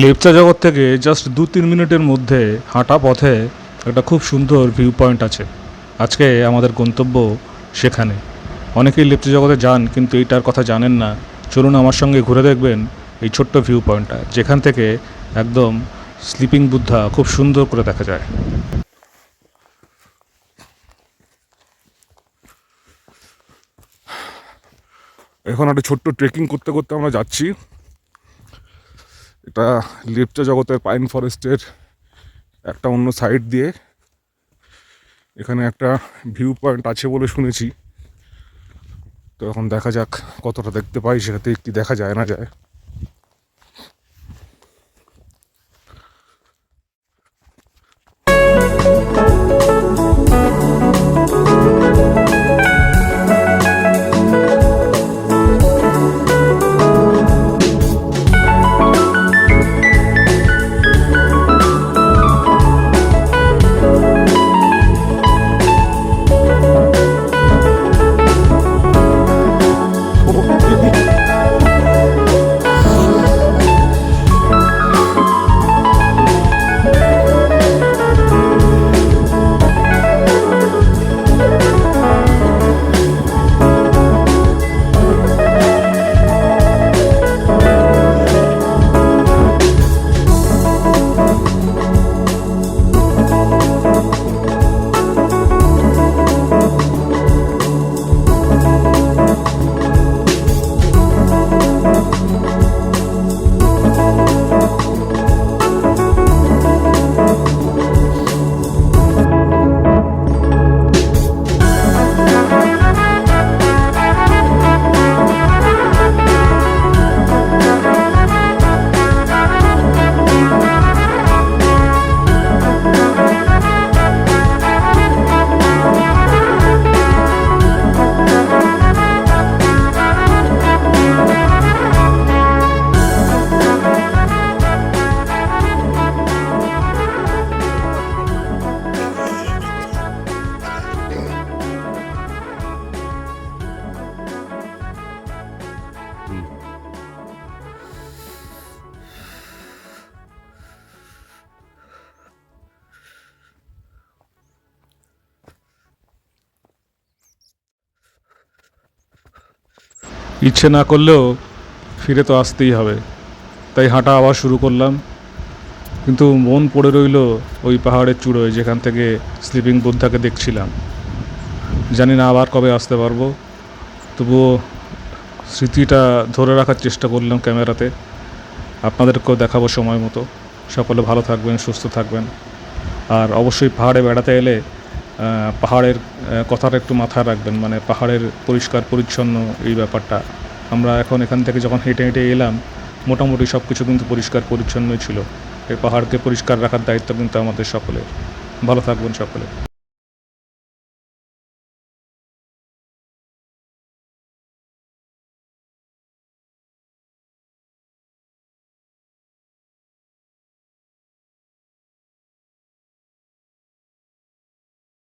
লেপচা জগৎ থেকে জাস্ট দু তিন মিনিটের মধ্যে হাঁটা পথে একটা খুব সুন্দর ভিউ পয়েন্ট আছে। আজকে আমাদের গন্তব্য সেখানে। অনেকেই লেপচা জগতে যান, কিন্তু এইটার কথা জানেন না। চলুন আমার সঙ্গে ঘুরে দেখবেন এই ছোট্ট ভিউ পয়েন্টটা যেখান থেকে একদম স্লিপিং বুদ্ধা খুব সুন্দর করে দেখা যায়। এখন একটা ছোট্ট ট্রেকিং করতে করতে আমরা যাচ্ছি। এটা লিপচা জগতের পাইন ফরেস্টের একটা অন্য সাইড দিয়ে এখানে একটা ভিউ পয়েন্ট আছে বলে শুনেছি। তো এখন দেখা যাক কতটা দেখতে পাই, সেটাতে একটি দেখা যায় না যায়। ইচ্ছে না করলেও ফিরে তো আসতেই হবে। তাই হাঁটা আবার শুরু করলাম। কিন্তু মন পড়ে রইল ওই পাহাড়ের চূড়োয় যেখান থেকে স্লিপিং বুদ্ধাকে দেখছিলাম। জানি না আবার কবে আসতে পারব। তবুও স্মৃতিটা ধরে রাখার চেষ্টা করলাম ক্যামেরাতে। আপনাদেরকেও দেখাবো সময় মতো। সকলে ভালো থাকবেন, সুস্থ থাকবেন। আর অবশ্যই পাহাড়ে বেড়াতে এলে পাহাড়ের কথাটা একটু মাথায় রাখবেন মানে পাহাড়ের পরিষ্কার, পরিচ্ছন্ন এই ব্যাপারটা। আমরা এখন এখান থেকে যখন হেঁটে হেঁটে এলাম, মোটামুটি সব কিছু কিন্তু পরিষ্কার, পরিচ্ছন্নই ছিল। এই পাহাড়কে পরিষ্কার রাখার দায়িত্ব কিন্তু আমাদের সকলের। ভালো থাকবেন সকলে।